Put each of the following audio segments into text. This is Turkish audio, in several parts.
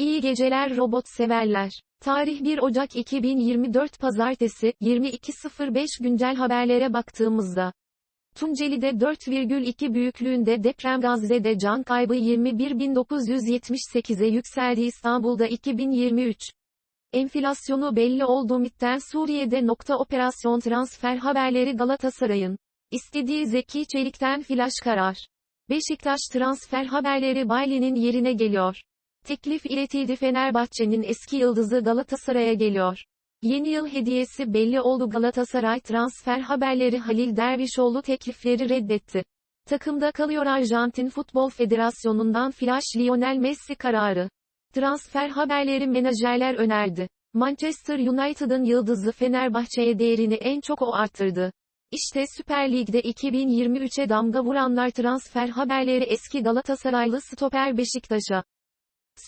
İyi geceler robot severler. Tarih 1 Ocak 2024 Pazartesi, 22.05 güncel haberlere baktığımızda. Tunceli'de 4,2 büyüklüğünde deprem Gazze'de can kaybı 21.978'e yükseldi İstanbul'da 2023. Enflasyonu belli oldu MİT'ten Suriye'de nokta operasyon transfer haberleri Galatasaray'ın. istediği Zeki Çelik'ten flash karar. Beşiktaş transfer haberleri Bayli'nin yerine geliyor. Teklif iletildi Fenerbahçe'nin eski yıldızı Galatasaray'a geliyor. Yeni yıl hediyesi belli oldu Galatasaray transfer haberleri Halil Dervişoğlu teklifleri reddetti. Takımda kalıyor Arjantin Futbol Federasyonu'ndan flash Lionel Messi kararı. Transfer haberleri menajerler önerdi. Manchester United'ın yıldızı Fenerbahçe'ye değerini en çok o arttırdı. İşte Süper Lig'de 2023'e damga vuranlar transfer haberleri eski Galatasaraylı stoper Beşiktaş'a.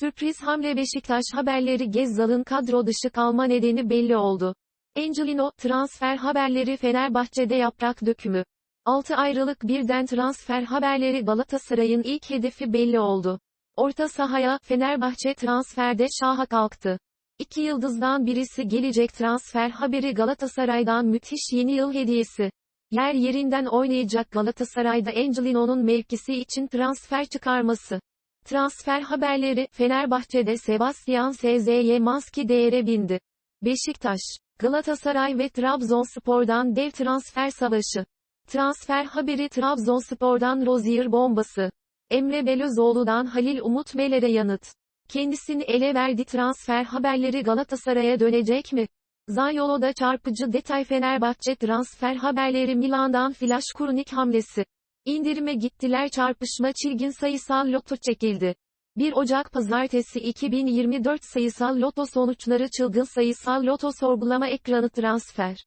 Sürpriz hamle Beşiktaş haberleri Gezzal'ın kadro dışı kalma nedeni belli oldu. Angelino, transfer haberleri Fenerbahçe'de yaprak dökümü. 6 ayrılık birden transfer haberleri Galatasaray'ın ilk hedefi belli oldu. Orta sahaya, Fenerbahçe transferde şaha kalktı. İki yıldızdan birisi gelecek transfer haberi Galatasaray'dan müthiş yeni yıl hediyesi. Yer yerinden oynayacak Galatasaray'da Angelino'nun mevkisi için transfer çıkarması. Transfer haberleri, Fenerbahçe'de Sebastian SZY Manski değere bindi. Beşiktaş, Galatasaray ve Trabzonspor'dan dev transfer savaşı. Transfer haberi Trabzonspor'dan Rozier bombası. Emre Belözoğlu'dan Halil Umut Meler'e yanıt. Kendisini ele verdi transfer haberleri Galatasaray'a dönecek mi? Zayolo'da çarpıcı detay Fenerbahçe transfer haberleri Milan'dan flash Kurunik hamlesi. İndirime gittiler çarpışma çilgin sayısal loto çekildi. 1 Ocak Pazartesi 2024 sayısal loto sonuçları çılgın sayısal loto sorgulama ekranı transfer.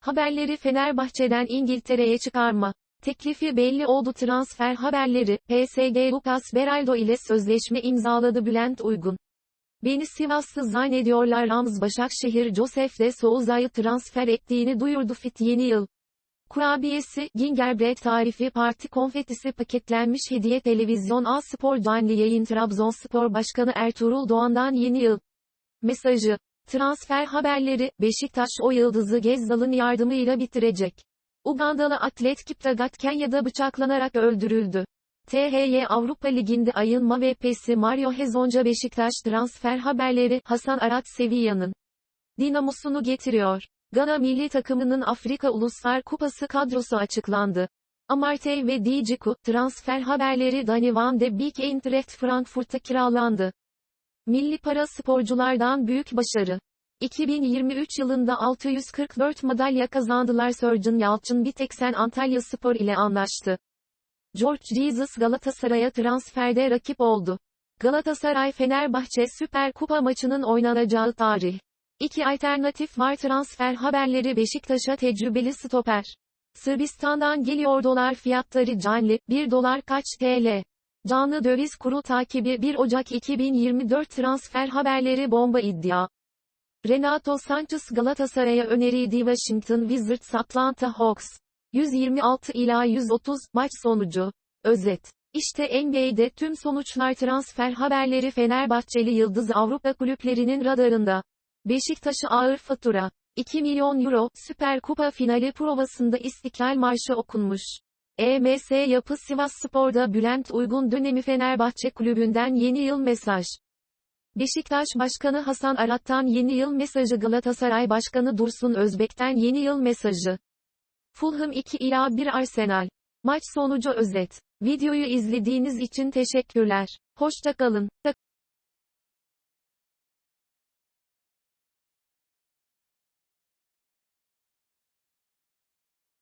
Haberleri Fenerbahçe'den İngiltere'ye çıkarma. Teklifi belli oldu transfer haberleri, PSG Lucas Beraldo ile sözleşme imzaladı Bülent Uygun. Beni Sivaslı zannediyorlar Rams Başakşehir Joseph de Souza'yı transfer ettiğini duyurdu Fit yeni yıl. Kurabiyesi, Gingerbread tarifi parti konfetisi paketlenmiş hediye televizyon A Spor canlı yayın Trabzonspor Başkanı Ertuğrul Doğan'dan yeni yıl. Mesajı. Transfer haberleri, Beşiktaş o yıldızı Gezzal'ın yardımıyla bitirecek. Ugandalı atlet Kiplagat Kenya'da bıçaklanarak öldürüldü. THY Avrupa Ligi'nde ayın MVP'si Mario Hezonca Beşiktaş transfer haberleri, Hasan Arat Sevilla'nın dinamosunu getiriyor. Gana milli takımının Afrika Uluslar Kupası kadrosu açıklandı. Amartey ve Djiku, transfer haberleri Danny van de Beek Eintracht Frankfurt'a kiralandı. Milli para sporculardan büyük başarı. 2023 yılında 644 madalya kazandılar Sörcan Yalçın Biteksen Antalya Spor ile anlaştı. George Jesus Galatasaray'a transferde rakip oldu. Galatasaray Fenerbahçe Süper Kupa maçının oynanacağı tarih. İki alternatif var transfer haberleri Beşiktaş'a tecrübeli stoper. Sırbistan'dan geliyor dolar fiyatları canlı, 1 dolar kaç TL? Canlı döviz kuru takibi 1 Ocak 2024 transfer haberleri bomba iddia. Renato Sanchez Galatasaray'a öneriydi Washington Wizards Atlanta Hawks. 126 ila 130 maç sonucu. Özet. İşte NBA'de tüm sonuçlar transfer haberleri Fenerbahçeli Yıldız Avrupa kulüplerinin radarında. Beşiktaş'a ağır fatura. 2 milyon euro, Süper Kupa finali provasında İstiklal Marşı okunmuş. EMS Yapı Sivas Spor'da Bülent Uygun dönemi Fenerbahçe kulübünden yeni yıl mesaj. Beşiktaş Başkanı Hasan Arat'tan yeni yıl mesajı Galatasaray Başkanı Dursun Özbek'ten yeni yıl mesajı. Fulham 2 ila 1 Arsenal. Maç sonucu özet. Videoyu izlediğiniz için teşekkürler. Hoşça kalın.